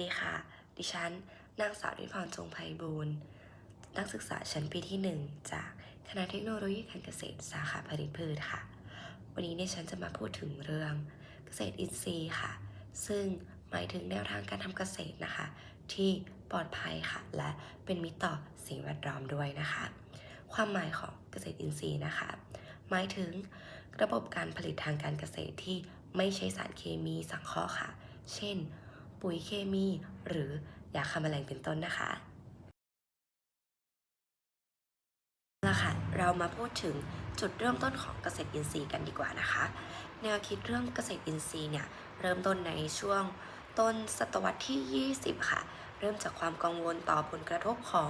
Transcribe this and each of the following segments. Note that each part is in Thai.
ดีค่ะ ดิฉันนางสาวนิพรจงไพบูลย์นักศึกษาชั้นปีที่ 1 จากคณะเทคโนโลยีการเกษตรสาขาผลิตพืชค่ะ วันนี้เนี่ยฉันจะมาพูดถึงเรื่องเกษตรอินทรีย์ค่ะ ซึ่งหมายถึงแนวทางการทำเกษตรนะคะ ที่ปลอดภัยค่ะ และเป็นมิตรต่อสิ่งแวดล้อมด้วยนะคะ ความหมายของเกษตรอินทรีย์นะคะ หมายถึงระบบการผลิตทางการเกษตรที่ไม่ใช้สารเคมีสังเคราะห์ค่ะ เช่น ปุ๋ยเคมี หรือยาฆ่าแมลงเป็นต้นนะคะเอาละค่ะเรามาพูดถึงจุดเริ่มต้นของเกษตรอินทรีย์กันดีกว่านะคะ แนวคิดเรื่องเกษตรอินทรีย์เนี่ยเริ่มต้นในช่วงต้นศตวรรษที่ 20 ค่ะ เริ่มจากความกังวลต่อผลกระทบของ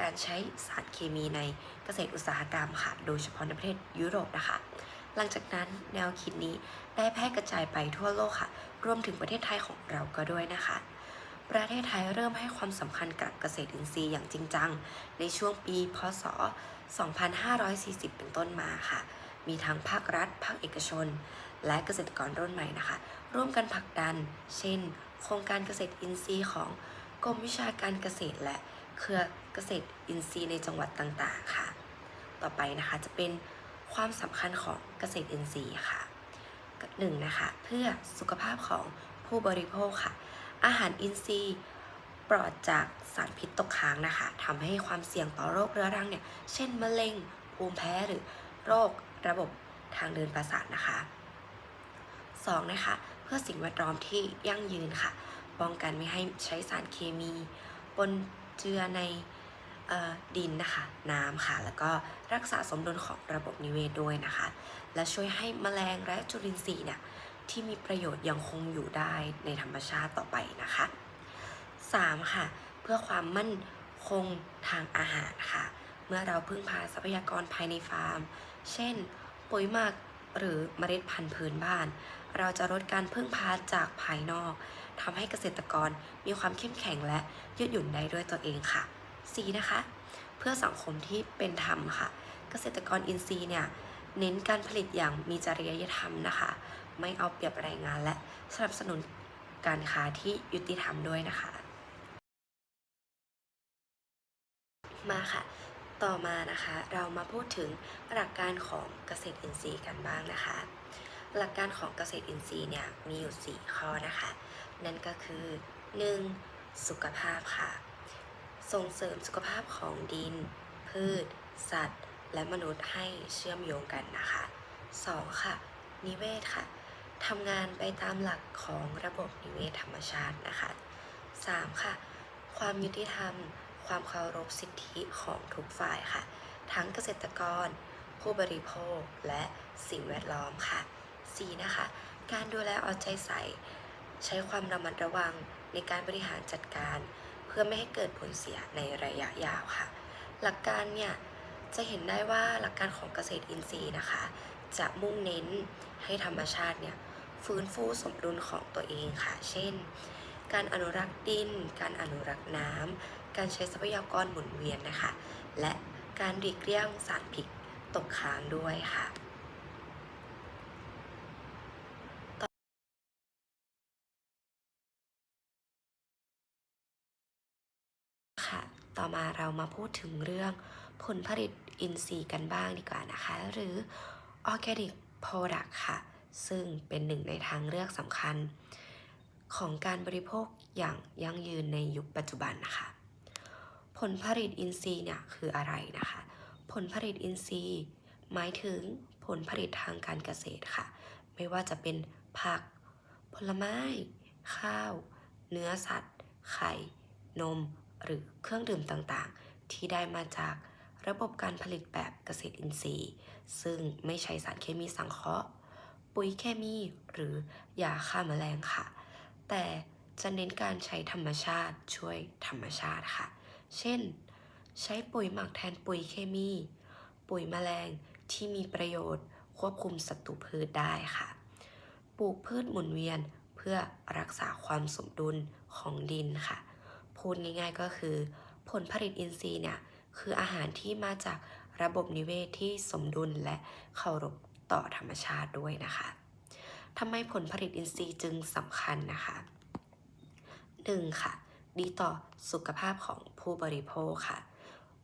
การใช้สารเคมีในเกษตรอุตสาหกรรมค่ะ โดยเฉพาะในประเทศยุโรปนะคะ หลังจากนั้นแนวคิดนี้ได้แพร่กระจายไปทั่วโลกค่ะ รวมถึงประเทศไทยของเราก็ด้วยนะคะ ประเทศไทยเริ่มให้ความสำคัญกับเกษตรอินทรีย์อย่างจริงจัง ในช่วงปี พศ 2540 เป็นต้นมาค่ะ มีทั้งภาครัฐ ภาคเอกชน และเกษตรกรรุ่นใหม่นะคะ ร่วมกันผลักดัน เช่น โครงการเกษตรอินทรีย์ของกรมวิชาการเกษตรและเครือเกษตรอินทรีย์ในจังหวัดต่างๆค่ะ ต่อไปนะคะจะเป็น ความสำคัญของเกษตรอินทรีย์ค่ะหนึ่งนะคะเพื่อสุขภาพของผู้บริโภคค่ะ อาหารอินทรีย์ปลอดจากสารพิษตกค้างนะคะทำให้ความเสี่ยงต่อโรคเรื้อรังเนี่ย เช่นมะเร็ง ภูมิแพ้หรือโรคระบบทางเดินประสาทนะคะ 2. นะคะ เพื่อสิ่งแวดล้อมที่ยั่งยืนค่ะ ป้องกันไม่ให้ใช้สารเคมี ปนเจือใน ดินนะคะ น้ำค่ะ แล้วก็รักษาสมดุลของระบบนิเวศด้วยนะคะ และช่วยให้แมลงและจุลินทรีย์เนี่ยที่มีประโยชน์ยังคงอยู่ได้ในธรรมชาติต่อไปนะคะ 3. ค่ะ เพื่อความมั่นคงทางอาหารค่ะ เมื่อเราพึ่งพาทรัพยากรภายในฟาร์ม เช่น ปุ๋ยหมักหรือเมล็ดพันธุ์พื้นบ้าน เราจะลดการพึ่งพาจากภายนอกทำให้เกษตรกรมีความเข้มแข็งและยืดหยุ่นได้ด้วยตัวเองค่ะ 4. นะคะ เพื่อสังคมที่เป็นธรรมค่ะ เกษตรกรอินทรีย์เนี่ยเน้นการผลิตอย่างมีจริยธรรมนะคะ ไม่เอาเปรียบแรงงานและสนับสนุนการค้าที่ยุติธรรมด้วยนะคะ มาค่ะ ต่อมานะคะเรามาพูดถึงหลักการของเกษตรอินทรีย์กันบ้างนะคะ หลักการของเกษตรอินทรีย์เนี่ยมีอยู่ 4 ข้อนะคะ นั่นก็คือ 1. สุขภาพค่ะ ส่งเสริมสุขภาพของดิน พืช สัตว์ และมนุษย์ให้เชื่อมโยงกันนะคะ 2. ค่ะ นิเวศค่ะทำงานไปตามหลักของระบบนิเวศธรรมชาตินะคะ 3. ค่ะ ความยุติธรรม ความเคารพสิทธิของทุกฝ่ายค่ะ ทั้งเกษตรกร ผู้บริโภคและสิ่งแวดล้อมค่ะ 4. นะคะ การดูแลเอาใจใส่ ใช้ความระมัดระวังในการบริหารจัดการ เพื่อไม่ให้เกิดผลเสียในระยะยาวค่ะ หลักการเนี่ยจะเห็นได้ว่าหลักการของเกษตรอินทรีย์นะคะ จะมุ่งเน้นให้ธรรมชาติเนี่ยฟื้นฟูสมดุลของตัวเองค่ะ เช่น การอนุรักษ์ดิน การอนุรักษ์น้ำการใช้ทรัพยากรหมุนเวียนนะคะ และการหลีกเลี่ยงสารพิษตกค้างด้วยค่ะ ค่ะ ต่อมาเรามาพูดถึงเรื่องผลผลิตอินทรีย์กันบ้างดีกว่านะคะ หรือ Organic Product ค่ะ ซึ่งเป็นหนึ่งในทางเลือกสำคัญ ของการบริโภคอย่างยั่งยืนในยุคปัจจุบันนะคะ ผลผลิตอินทรีย์เนี่ยคืออะไรนะคะ ผลผลิตอินทรีย์ หมายถึงผลผลิตทางการเกษตรค่ะ ไม่ว่าจะเป็นผัก ผลไม้ ข้าว เนื้อสัตว์ ไข่ นม หรือเครื่องดื่มต่างๆ ที่ได้มาจากระบบการผลิตแบบเกษตรอินทรีย์ ซึ่งไม่ใช้สารเคมีสังเคราะห์ ปุ๋ยเคมีหรือยาฆ่าแมลงค่ะ แต่จะเน้นการใช้ธรรมชาติช่วยธรรมชาติค่ะ เช่น ใช้ปุ๋ยหมักแทนปุ๋ยเคมี ปุ๋ยแมลงที่มีประโยชน์ ควบคุมศัตรูพืชได้ค่ะ ปลูกพืชหมุนเวียนเพื่อรักษาความสมดุลของดินค่ะ พูดง่ายๆก็คือ ผลผลิตอินทรีย์เนี่ยคืออาหารที่มาจากระบบนิเวศที่สมดุลและเคารพต่อธรรมชาติด้วยนะคะทำไมผลผลิตอินทรีย์จึงสำคัญนะคะ 1. ค่ะ ดีต่อสุขภาพของผู้บริโภคค่ะ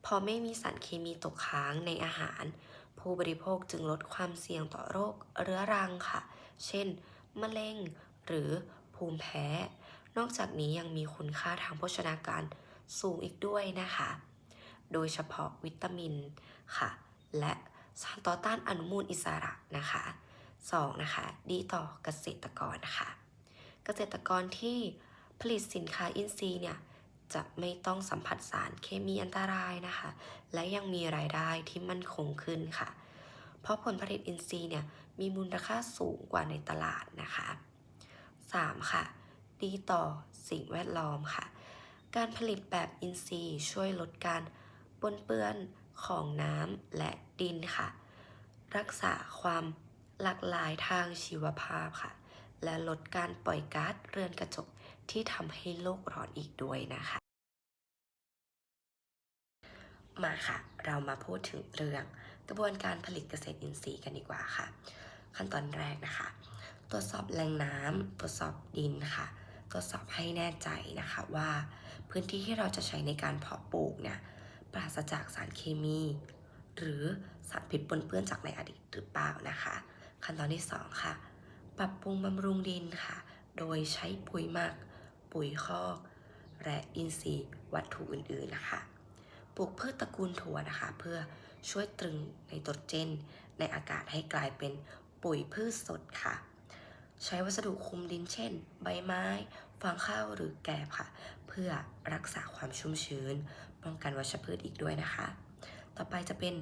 พอไม่มีสารเคมีตกค้างในอาหาร ผู้บริโภคจึงลดความเสี่ยงต่อโรคเรื้อรังค่ะ เช่น มะเร็ง หรือภูมิแพ้ นอกจากนี้ยังมีคุณค่าทางโภชนาการสูงอีกด้วยนะคะ โดยเฉพาะวิตามินค่ะ และสารต่อต้านอนุมูลอิสระนะคะ 2. นะคะ ดีต่อเกษตรกรนะคะเกษตรกรที่ผลิตสินค้าอินทรีย์เนี่ยจะไม่ต้องสัมผัสสารเคมีอันตรายนะคะ และยังมีรายได้ที่มั่นคงขึ้นค่ะ เพราะผลผลิตอินทรีย์เนี่ยมีมูลค่าสูงกว่าในตลาดนะคะ 3. ค่ะ ดีต่อสิ่งแวดล้อมค่ะ การผลิตแบบอินทรีย์ช่วยลดการปนเปื้อนของน้ำและดินค่ะ รักษาความหลากหลายทางชีวภาพค่ะ และลดการปล่อยก๊าซเรือนกระจกที่ทำให้โลกร้อนอีกด้วยนะคะ มาค่ะ เรามาพูดถึงเรื่องกระบวนการผลิตเกษตรอินทรีย์กันดีกว่าค่ะ ขั้นตอนแรกนะคะ ตรวจสอบแหล่งน้ำตรวจสอบดินค่ะ ตรวจสอบให้แน่ใจนะคะว่า พื้นที่ที่เราจะใช้ในการเพาะปลูกเนี่ยปราศจากสารเคมี หรือสารพิษปนเปื้อนจากในอดีตหรือเปล่านะคะ ขั้นตอนที่ 2 ค่ะ ปรับปรุงบำรุงดินค่ะ โดยใช้ปุ๋ยหมัก ปุ๋ยคอก และอินทรีย์วัตถุอื่นๆนะคะ ปลูกพืชตระกูลถั่วนะคะ เพื่อช่วยตรึงไนโตรเจนในอากาศให้กลายเป็นปุ๋ยพืชสดค่ะ ใช้วัสดุคุมดินเช่น ใบไม้ ฟางข้าวหรือแกบค่ะ เพื่อรักษาความชุ่มชื้น ป้องกันวัชพืชอีกด้วยนะคะ ต่อไปจะเป็น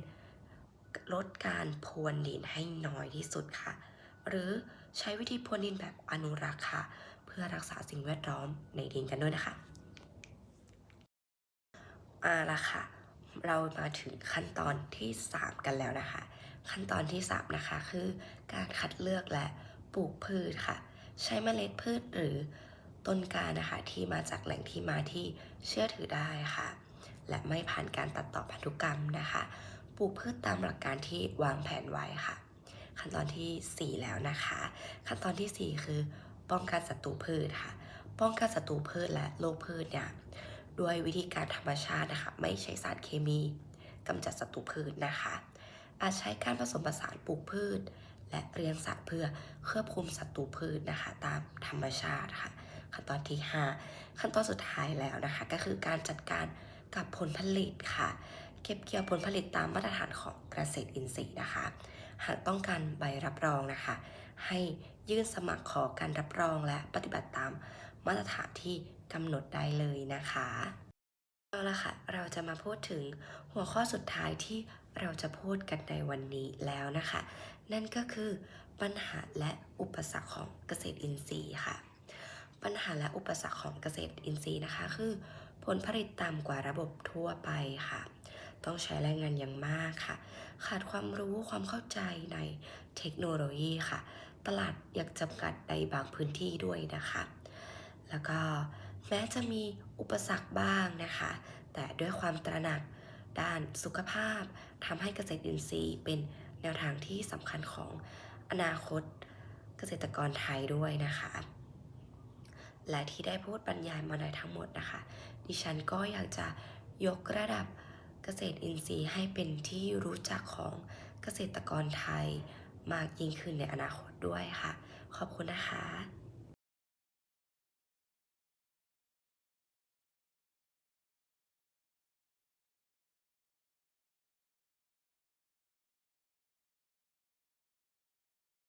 ลดการพรวนดินให้น้อยที่สุดค่ะ หรือใช้วิธีพรวนดินแบบอนุรักษ์ค่ะ เพื่อรักษาสิ่งแวดล้อมในดินกันด้วยนะคะอาละค่ะ เรามาถึงขั้นตอนที่ 3 กันแล้วนะคะ ขั้นตอนที่ 3 นะคะคือการคัดเลือกและปลูกพืชค่ะ ใช้เมล็ดพืชหรือ ต้นการนะคะที่มาจากแหล่งที่มาที่เชื่อถือได้ค่ะ และไม่ผ่านการตัดต่อพันธุกรรมนะคะ ปลูกพืชตามหลักการที่วางแผนไว้ค่ะ ขั้นตอนทีสี่4 แล้วนะคะ ขั้นตอนทีสี่ 4 คือ ป้องกันศัตรูพืชค่ะ ป้องกันศัตรูพืชและโรคพืชเนี่ยด้วยวิธีการธรรมชาตินะคะ ไม่ใช้สารเคมีกำจัดศัตรูพืชนะคะ อาจใช้การผสมผสานปลูกพืช และเลี้ยงสัตว์เพื่อควบคุมศัตรูพืชนะคะ ตามธรรมชาติค่ะ ขั้นตอนที่ 5 ขั้นตอนสุดท้ายแล้วนะคะ ก็คือการจัดการกับผลผลิตค่ะ เก็บเกี่ยวผลผลิตตามมาตรฐานของเกษตรอินทรีย์นะคะ หากต้องการใบรับรองนะคะ ให้ยื่นสมัครขอการรับรองและปฏิบัติตามมาตรฐานที่กำหนดได้เลยนะคะเอาละค่ะเราจะมาพูดถึงหัวข้อสุดท้ายที่เราจะพูดกันในวันนี้แล้วนะคะ นั่นก็คือปัญหาและอุปสรรคของเกษตรอินทรีย์ค่ะ ปัญหาและอุปสรรคของเกษตรอินทรีย์นะคะ คือ ผลผลิตต่ำกว่าระบบทั่วไปค่ะ ต้องใช้แรงงานอย่างมากค่ะ ขาดความรู้ความเข้าใจในเทคโนโลยีค่ะ ตลาดยังจำกัดในบางพื้นที่ด้วยนะคะ แล้วก็แม้จะมีอุปสรรคบ้างนะคะ แต่ด้วยความตระหนักด้านสุขภาพทำให้เกษตรอินทรีย์เป็นแนวทางที่สำคัญของอนาคตเกษตรกรไทยด้วยนะคะ และที่ได้พูดบรรยายมาในทั้งหมดนะคะ ดิฉันก็อยากจะยกระดับเกษตรอินทรีย์ให้เป็นที่รู้จักของเกษตรกรไทย มากยิ่งขึ้นในอนาคตด้วยค่ะ ขอบคุณนะคะ